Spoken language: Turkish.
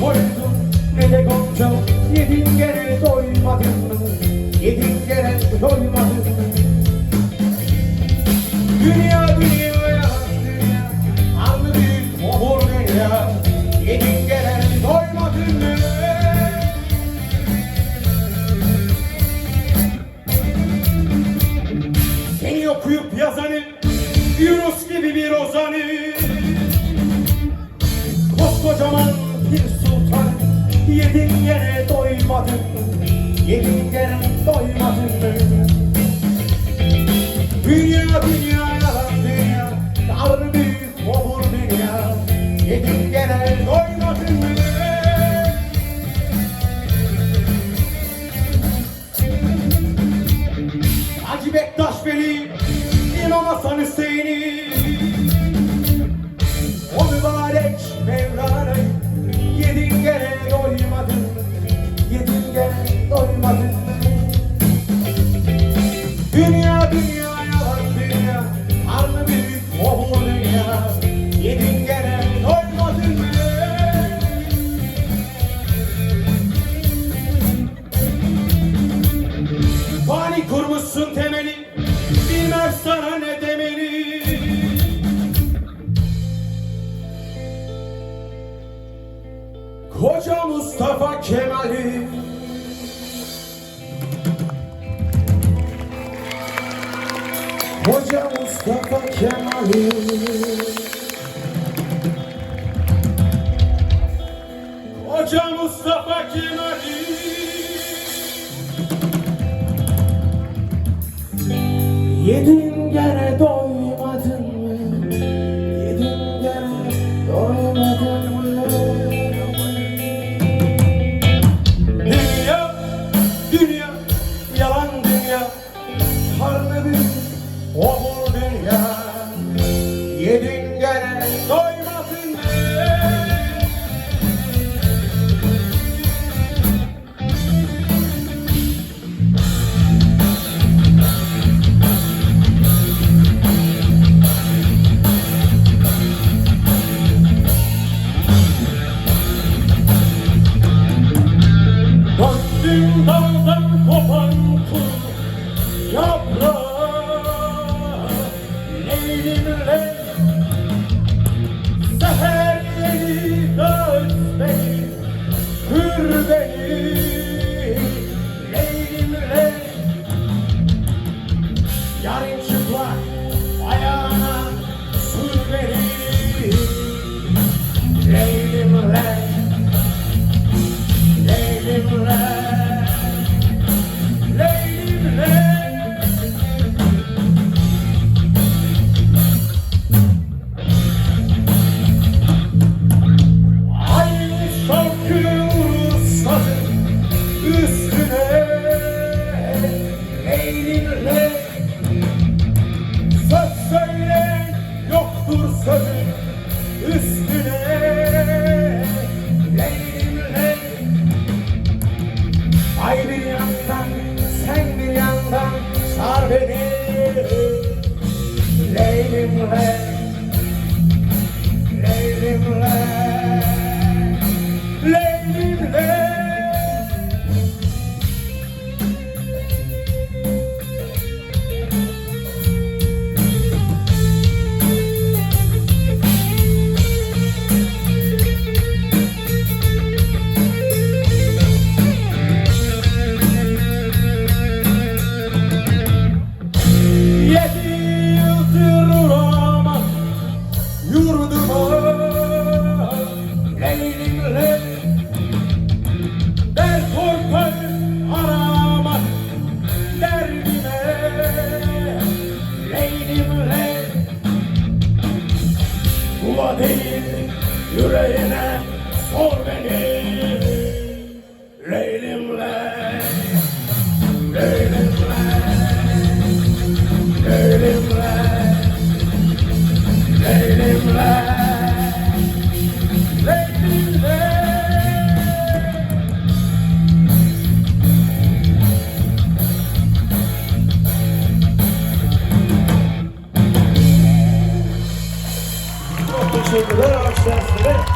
Koydun ne de gonca, yedin gene doymadın mı? Yedin gene doymadın mı? Dünya dünya dünya, karnı büyük obur dünya. Yedin gene doymadın mı? Seni okuyup yazanı Yunus gibi bir ozanı Yedin gene doymadın mı? Yedin gene doymadın mı? Dünya dünya yalan dünya Karnı büyük obur dünya Yedin gene doymadın mı? Hacı Bektaş Veli, İmam Hasan Hüseyin'i O mübarek Mevlana Yedin gene doymadın Yedin gene Koca Mustafa Kemal'i. Koca Mustafa Kemal'i. Koca Mustafa Kemal'i. Yedin gene doymadın Yedin doymadın mı? Döndüm daldan kopan kul ayağına sözün üstüne. Leylimle Ay bir yandan, sen Leylimle, Leylimle, yüreğine sor beni. Leylimle Leylimle Leylimle Leylimle Leylimle Teşekkürler. That's it.